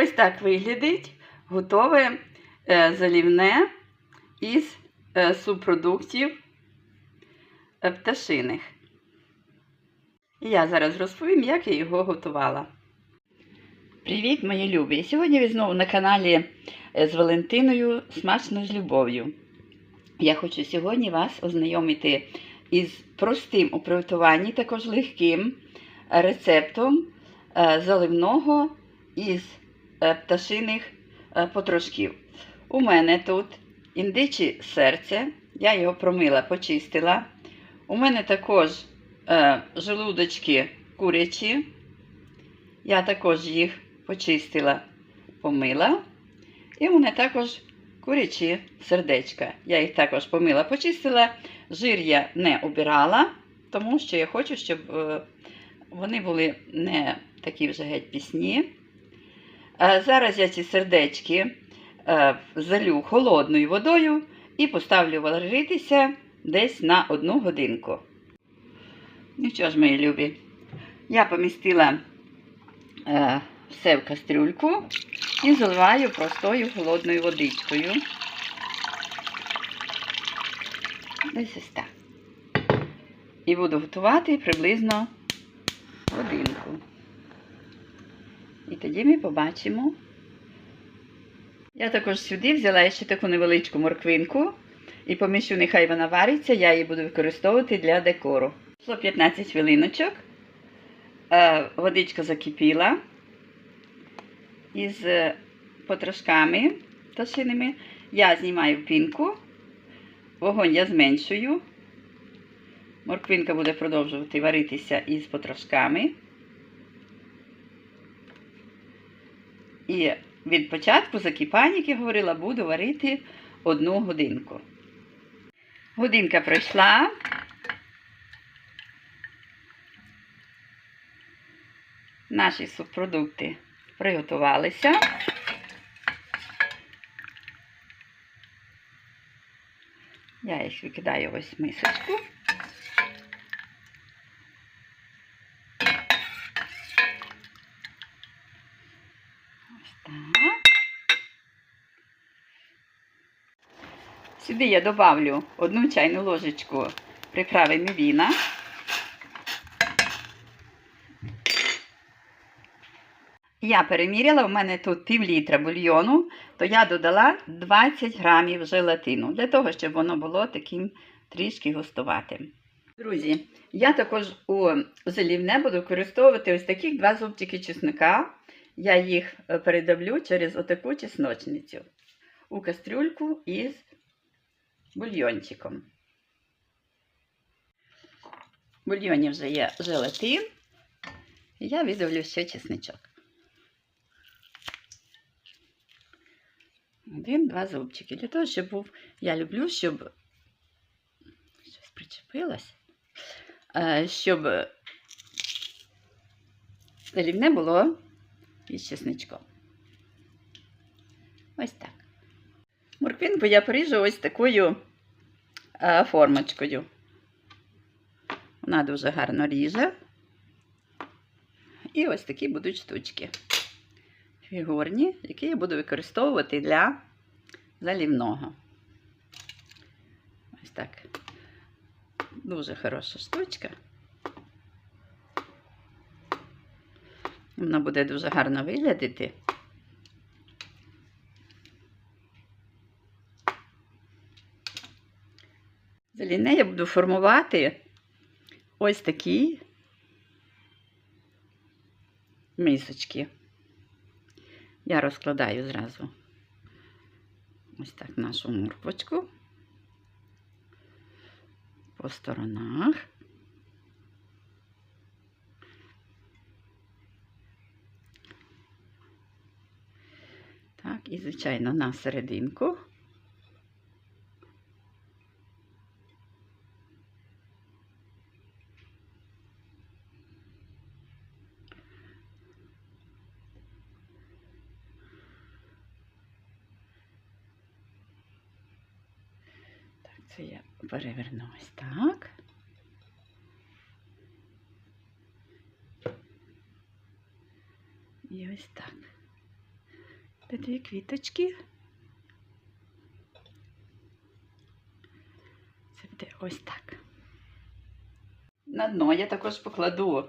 Ось так виглядить готове е, залівне із е, субпродуктів е, пташиних. І я зараз розповім, як я його готувала. Привіт, мої любі! Сьогодні ви знову на каналі з Валентиною Смачно з любов'ю. Я хочу сьогодні вас ознайомити із простим у приготуванні, також легким рецептом заливного із пташиних е, потрошків. У мене тут індичі серце, я його промила, почистила. У мене також е, желудочки курячі. Я також їх почистила, помила. І у мене також курячі сердечка. Я їх також помила, почистила. Жир я не обирала, тому що я хочу, щоб е, вони були не такі вже геть пісні. Е, Зараз я ці сердечки е, залю холодною водою і поставлю варитися десь на одну годинку. Ну що ж, мої любі, я помістила е, все в кастрюльку і заливаю простою холодною водичкою. Десь ось так. І буду готувати приблизно годинку. І тоді ми побачимо. Я також сюди взяла ще таку невеличку морквинку і поміщу, нехай вона вариться, я її буду використовувати для декору. Пішло 15 хвилиночок. Е, Водичка закипіла із е, потрошками пташиними. Я знімаю пінку, вогонь я зменшую. Морквинка буде продовжувати варитися із потрошками. І від початку закипання, як я говорила, буду варити одну годинку. Годинка пройшла. Наші субпродукти приготувалися. Я їх викидаю ось в мисочку. Сюди я добавлю одну чайну ложечку приправи мівіна. Я переміряла, у мене тут пів літра бульйону, то я додала 20 грамів желатину, для того, щоб воно було таким трішки густуватим. Друзі, я також у залівне буду використовувати ось таких два зубчики чесника. Я їх е, передавлю через отаку чесночницю у кастрюльку із бульйончиком. В бульйоні вже є желатин. Я видавлю ще чесничок. Один-два зубчики. Для того, щоб був. Я люблю, щоб щось причепилось, е, щоб залівне було із чесничком. Ось так. Морквинку я поріжу ось такою формочкою. Вона дуже гарно ріже. І ось такі будуть штучки фігурні, які я буду використовувати для залівного. Ось так. Дуже хороша штучка. Вона буде дуже гарно виглядати. Заліне я буду формувати ось такі мисочки. Я розкладаю зразу ось так нашу морквочку по сторонах. Так, і, звичайно, на серединку. Це я переверну ось так. І ось так. Де дві квіточки. Це буде ось так. На дно я також покладу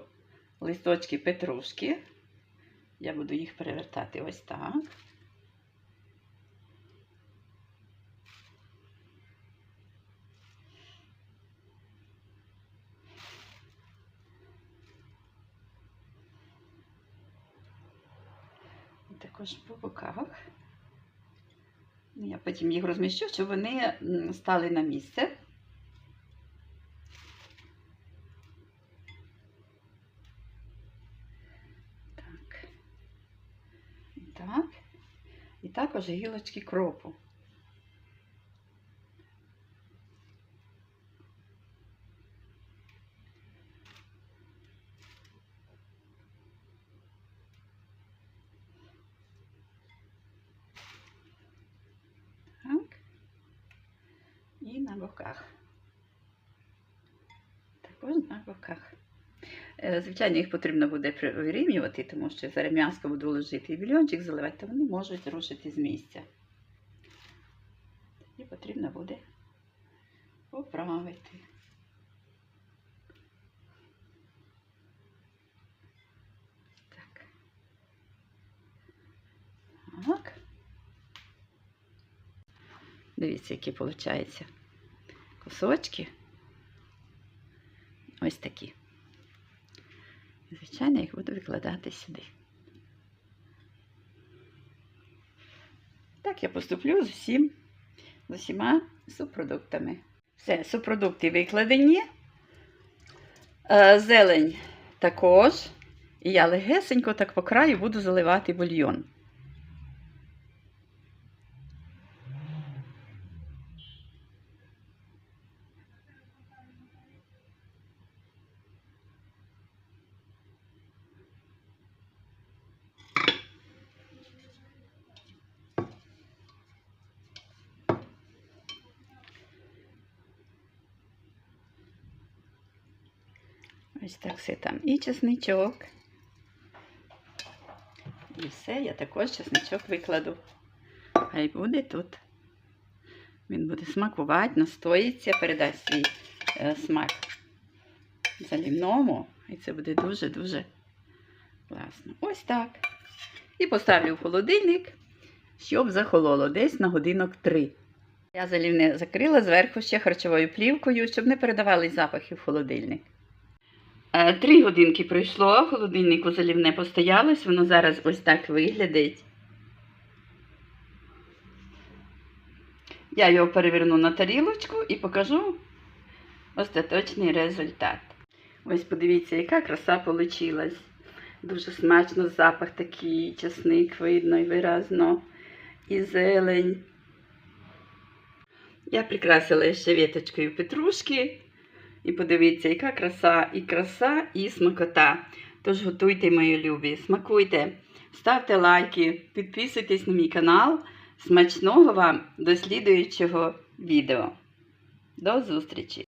листочки петрушки. Я буду їх перевертати ось так. Також по боках. Ну, Я потім їх розміщу, щоб вони стали на місце. Так. І так. І також гілочки кропу. Так. І на боках. Також на боках. Е, Звичайно, їх потрібно буде вирівнювати, тому що зараз м'яско буду ложити і бульйончик заливати, то вони можуть рушити з місця. І потрібно буде поправити. Так. Так. Дивіться, які виходять кусочки. Ось такі. Звичайно, їх буду викладати сюди. Так я поступлю з усім, з усіма субпродуктами. Все, субпродукти викладені. Е, Зелень також. І я легесенько так по краю буду заливати бульйон. Ось так все там. І чесничок. І все, я також чесничок викладу. Хай буде тут. Він буде смакувати, настоїться, передасть свій е, смак залівному. І це буде дуже-дуже класно. Ось так. І поставлю в холодильник, щоб захололо десь на годинок 3. Я залівне закрила зверху ще харчовою плівкою, щоб не передавали запахи в холодильник. Е, Три годинки пройшло, холодильнику залівне постоялось, воно зараз ось так виглядить. Я його переверну на тарілочку і покажу остаточний результат. Ось подивіться, яка краса получилась. Дуже смачно, запах такий, часник видно і виразно, і зелень. Я прикрасила ще віточкою петрушки. І подивіться, яка краса, і краса, і смакота. Тож готуйте, мої любі, смакуйте, ставте лайки, підписуйтесь на мій канал. Смачного вам дослідуючого відео. До зустрічі!